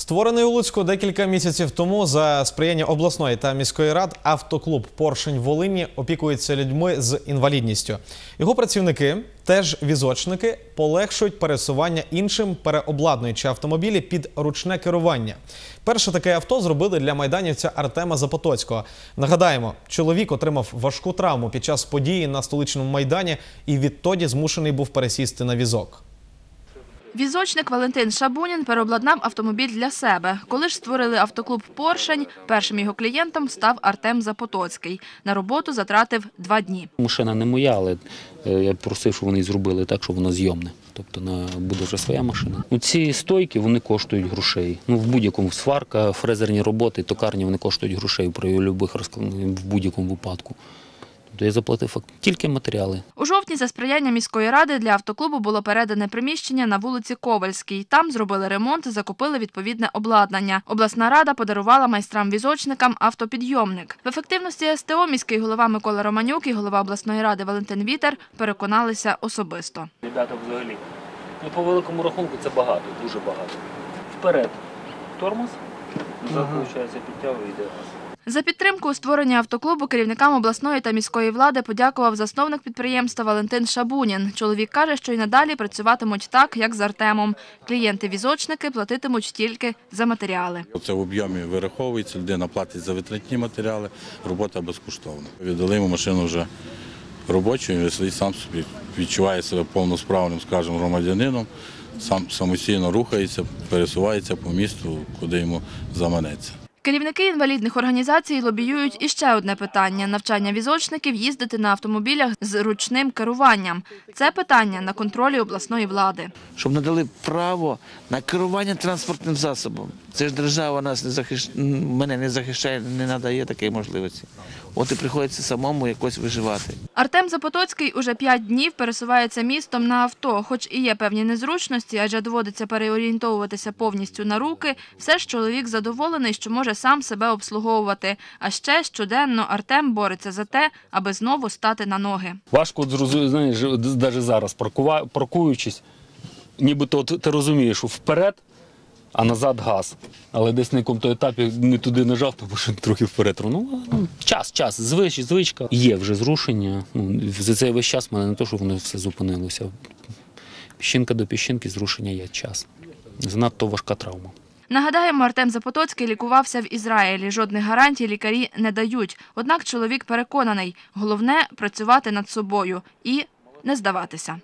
Створений у Луцьку декілька місяців тому за сприяння обласної та міської рад автоклуб Поршень Волині опікується людьми з інвалідністю. Його працівники, теж візочники, полегшують пересування іншим, переобладнуючи автомобілі під ручне керування. Перше таке авто зробили для майданівця Артема Запотоцького. Нагадаємо, чоловік отримав важку травму під час події на столичному майдані і відтоді змушений був пересісти на візок. Візочник Валентин Шабунін переобладнав автомобіль для себе. Коли ж створили автоклуб «Поршень», першим його клієнтом став Артем Запотоцький. На роботу затратив два дні. Машина не моя, але е, я просив, щоб вони зробили так, щоб воно зйомне. Тобто буде вже своя машина. Ну, ці стойки вони коштують грошей. Ну в будь-якому сварка, фрезерні роботи, токарні вони коштують грошей при розкла- в будь-якому випадку. Тобто я заплатив тільки матеріали. У жовтні за сприяння міської ради для автоклубу було передане приміщення на вулиці Ковальській. Там зробили ремонт, закупили відповідне обладнання. Обласна рада подарувала майстрам-візочникам автопідйомник. В ефективності СТО міський голова Микола Романюк і голова обласної ради Валентин Вітер переконалися особисто. Ребята, взагалі. Ну, по великому рахунку це багато, дуже багато. Вперед. Тормоз. Назад, виходить, підтягує йде газ. За підтримку у створенні автоклубу керівникам обласної та міської влади подякував засновник підприємства Валентин Шабунін. Чоловік каже, що й надалі працюватимуть так, як з Артемом. Клієнти-візочники платитимуть тільки за матеріали. Це в об'ємі вираховується, людина платить за витратні матеріали, робота безкоштовна. Віддали йому машину вже робочу, він сам собі відчуває себе повносправним, скажімо, громадянином, сам самостійно рухається, пересувається по місту, куди йому заманеться. Керівники інвалідних організацій лобіюють іще одне питання – навчання візочників їздити на автомобілях з ручним керуванням. Це питання на контролі обласної влади. щоб надали право на керування транспортним засобом. Це ж держава нас не захищ... мене не захищає, не надає такої можливості. От і приходиться самому якось виживати. Артем Запотоцький уже п'ять днів пересувається містом на авто. Хоч і є певні незручності, адже доводиться переорієнтовуватися повністю на руки, все ж чоловік задоволений, що може сам себе обслуговувати. А ще щоденно Артем бореться за те, аби знову стати на ноги. Важко знаєш, навіть зараз паркуючись, нібито ти розумієш, що вперед, а назад газ. Але десь на якому етапі не туди нажав, то машина трохи вперед. Ну, час, час, звич, звичка. Є вже зрушення. Ну, за цей весь час в мене не то, що воно все зупинилося. Піщинка до піщинки, зрушення є час. Занадто важка травма. Нагадаємо, Артем Запотоцький лікувався в Ізраїлі. Жодних гарантій лікарі не дають. Однак чоловік переконаний, головне працювати над собою і не здаватися.